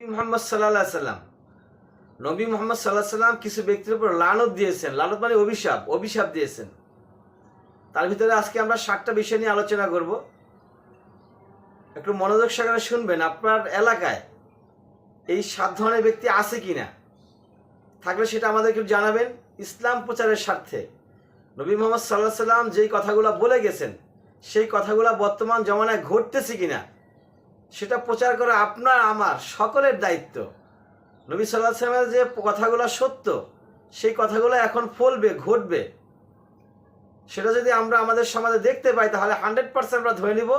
মোহাম্মদ সাল্লাহ সাল্লাম। নবী মোহাম্মদ সাল্লাহ সাল্লাম কিছু ব্যক্তির উপর লানত দিয়েছেন। লানত মানে অভিশাপ অভিশাপ দিয়েছেন। তার ভিতরে আজকে আমরা সাতটা বিষয় নিয়ে আলোচনা করব। একটু মনোযোগ সহকারে শুনবেন আপনার এলাকায় এই সাত ধরনের ব্যক্তি আছে কি না থাকলে সেটা আমাদেরকে জানাবেন ইসলাম প্রচারের স্বার্থে। নবী মোহাম্মদ সাল্লাহ সাল্লাম যেই কথাগুলো বলে গেছেন, সেই কথাগুলো বর্তমান জমানায় ঘটতেছে কিনা সেটা প্রচার করা আপনার, আমার, সকলের দায়িত্ব। নবী সাল্লাহ সাল্লামের যে কথাগুলো সত্য, সেই কথাগুলো এখন ফলবে, ঘটবে। সেটা যদি আমরা আমাদের সমাজে দেখতে পাই, তাহলে হান্ড্রেড পার্সেন্ট আমরা ধরে নিব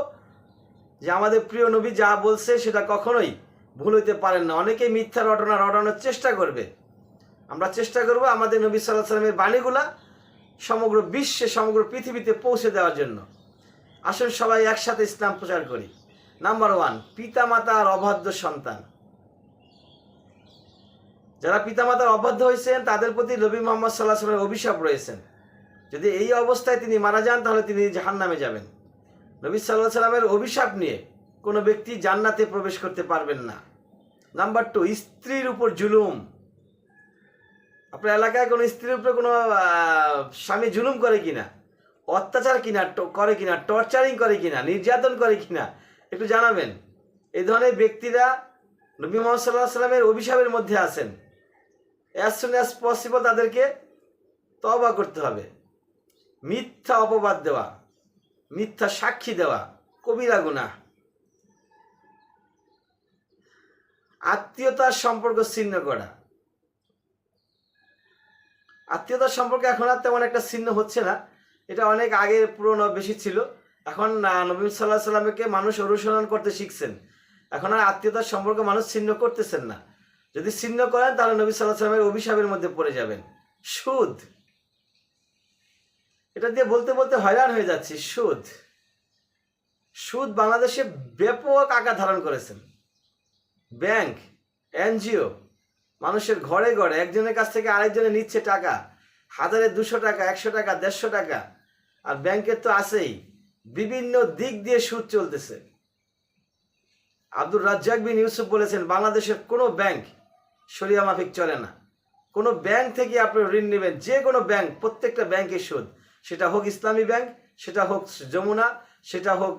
যে আমাদের প্রিয় নবী যা বলছে সেটা কখনোই ভুল হইতে পারেন না। অনেকেই মিথ্যা রটনা রটানোর চেষ্টা করবে। আমরা চেষ্টা করব আমাদের নবী সাল্লাহ সাল্লামের বাণীগুলা সমগ্র বিশ্বে, সমগ্র পৃথিবীতে পৌঁছে দেওয়ার জন্য। আসুন সবাই একসাথে ইসলাম প্রচার করি। নাম্বার ওয়ান পিতামাতার অবাধ্য সন্তান। যারা পিতামাতার অবাধ্য হয়েছেন, তাদের প্রতি নবী মোহাম্মদ সাল্লাহ সাল্লামের অভিশাপ রয়েছেন যদি এই অবস্থায় তিনি মারা যান, তাহলে তিনি জাহান নামে যাবেন। নবী সাল্লাহ সাল্লামের অভিশাপ নিয়ে কোনো ব্যক্তি জান্নাতে প্রবেশ করতে পারবেন না। নাম্বার টু স্ত্রীর উপর জুলুম। আপনার এলাকায় কোনো স্ত্রীর উপরে কোনো স্বামী জুলুম করে কিনা? অত্যাচার কিনা করে কিনা, টর্চারিং করে কিনা, নির্যাতন করে কিনা? একটু জানাবেন। এই ধরনের ব্যক্তিরা নবী মোহাম্মদ সাল্লাহ সাল্লামের অভিশাপের মধ্যে আছেন। অ্যাজ সুন অ্যাজ পসিবল তাদেরকে তবা করতে হবে। মিথ্যা অপবাদ দেওয়া, মিথ্যা সাক্ষী দেওয়া, কবিরা গুণা আত্মীয়তার সম্পর্ক ছিন্ন করা। আত্মীয়তার সম্পর্কে এখন আর তেমন একটা ছিন্ন হচ্ছে না। এটা অনেক আগের, পুরনো বেশি ছিল। এখন নবী সাল্লাহ সাল্লামকে মানুষ অনুসরণ করতে শিখছেন? এখন আর আত্মীয়তার সম্পর্ক মানুষ ছিন্ন করতেছেন না। যদি ছিন্ন করেন, তাহলে নবী সাল্লাহ সাল্লামের অভিশাপের মধ্যে পড়ে যাবেন। সুদ। এটা দিয়ে বলতে বলতে হয়রান হয়ে যাচ্ছি, সুদ। সুদ বাংলাদেশে ব্যাপক আকার ধারণ করেছেন। ব্যাংক, এনজিও, মানুষের ঘরে ঘরে একজনের কাছ থেকে আরেকজনে নিচ্ছে টাকা। হাজারে দুশো টাকা, একশো টাকা, দেড়শো টাকা। আর ব্যাংকের তো আছেই। বিভিন্ন দিক দিয়ে সুদ চলতেছে। আব্দুর রাজ্জাক বিন ইউসুফ বলেছেন, বাংলাদেশের কোনো ব্যাংক সরিয়া মাফিক চলে না। কোনো ব্যাংক থেকে আপনি ঋণ নেবেন, যে কোনো ব্যাংক, প্রত্যেকটা ব্যাংকের সুদ। সেটা হোক ইসলামী ব্যাংক, সেটা হোক যমুনা, সেটা হোক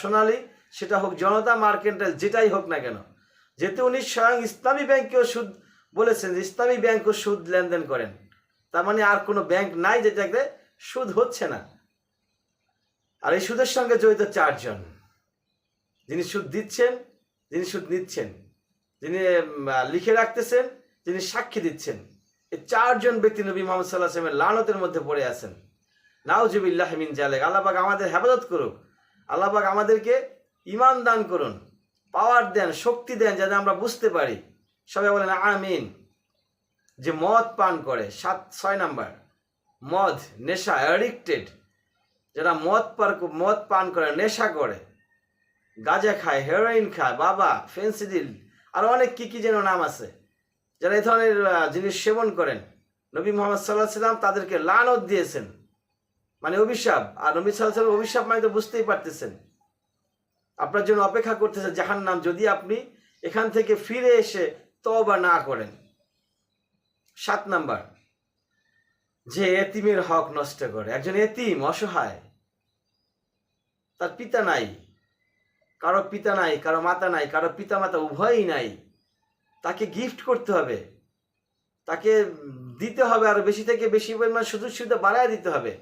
সোনালী, সেটা হোক জনতা, মার্কেন্টাইল, যেটাই হোক না কেন। যেহেতু উনি স্বয়ং ইসলামী ব্যাংকেও সুদ বলেছেন ইসলামী ব্যাংকও সুদ লেনদেন করেন। তার মানে আর কোনো ব্যাংক নাই যেটাতে সুদ হচ্ছে না। আর এই সুদের সঙ্গে জড়িত চারজন, যিনি সুদ দিচ্ছেন, যিনি সুদ নিচ্ছেন, যিনি লিখে রাখতেছেন, যিনি সাক্ষী দিচ্ছেন, এই চারজন ব্যক্তি নবী মোহাম্মদ সাল্লাহ আসলামের লানতের মধ্যে পড়ে আছেন। নাউজুবিল্লাহ মিন জালেক আল্লাহবাক আমাদের হেফাজত করুক। আল্লাহবাক আমাদেরকে ইমান দান করুন, পাওয়ার দেন, শক্তি দেন, যাতে আমরা বুঝতে পারি। সবাই বলেন আমিন। যে মদ পান করে, সাত, ছয় নাম্বার। মদ, নেশা অ্যাডিক্টেড যারা মদ পার মদ পান করে, নেশা করে, গাঁজা খায় হেরোইন খায়, বাবা ফেন্সিডিল আর অনেক কি কি যেন নাম আছে। যারা এই ধরনের জিনিস সেবন করেন, নবী মোহাম্মদ সাল্লাহ সাল্লাম তাদেরকে লানত দিয়েছেন। মানে অভিশাপ। আর নবী সাল্লাহ সাল্লাম অভিশাপ মানে তো বুঝতেই পারতেছেন। আপনার জন্য অপেক্ষা করতেছে জাহান নাম যদি আপনি এখান থেকে ফিরে এসে তবা না করেন। সাত নাম্বার। যে এতিমের হক নষ্ট করে, একজন এতিম, অসহায়। তার পিতা নাই, কারও পিতা নাই, কারও মাতা নাই, কারও পিতা মাতা উভয়ই নাই। তাকে গিফট করতে হবে। তাকে দিতে হবে আরও বেশি থেকে বেশি পরিমাণ সুযোগ সুবিধা বাড়ায় দিতে হবে।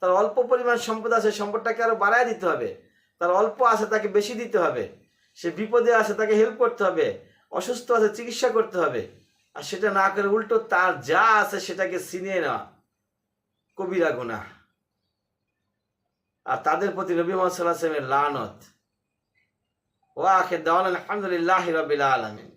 তার অল্প পরিমাণ সম্পদ আছে, সম্পদটাকে আরও বাড়ায় দিতে হবে। তার অল্প আছে, তাকে বেশি দিতে হবে। সে বিপদে আছে, তাকে হেল্প করতে হবে। অসুস্থ আছে, চিকিৎসা করতে হবে। আর সেটা না করে উল্টো তার যা আছে, সেটাকে ছিনিয়ে নেওয়া। কবিরা গুণা আর তাদের প্রতি নবী মোহাম্মদ সাল্লাহ সাল্লামের লানত। ওয়া আখের দাওয়ান আলহামদুলিল্লাহ রবিল আলামিন।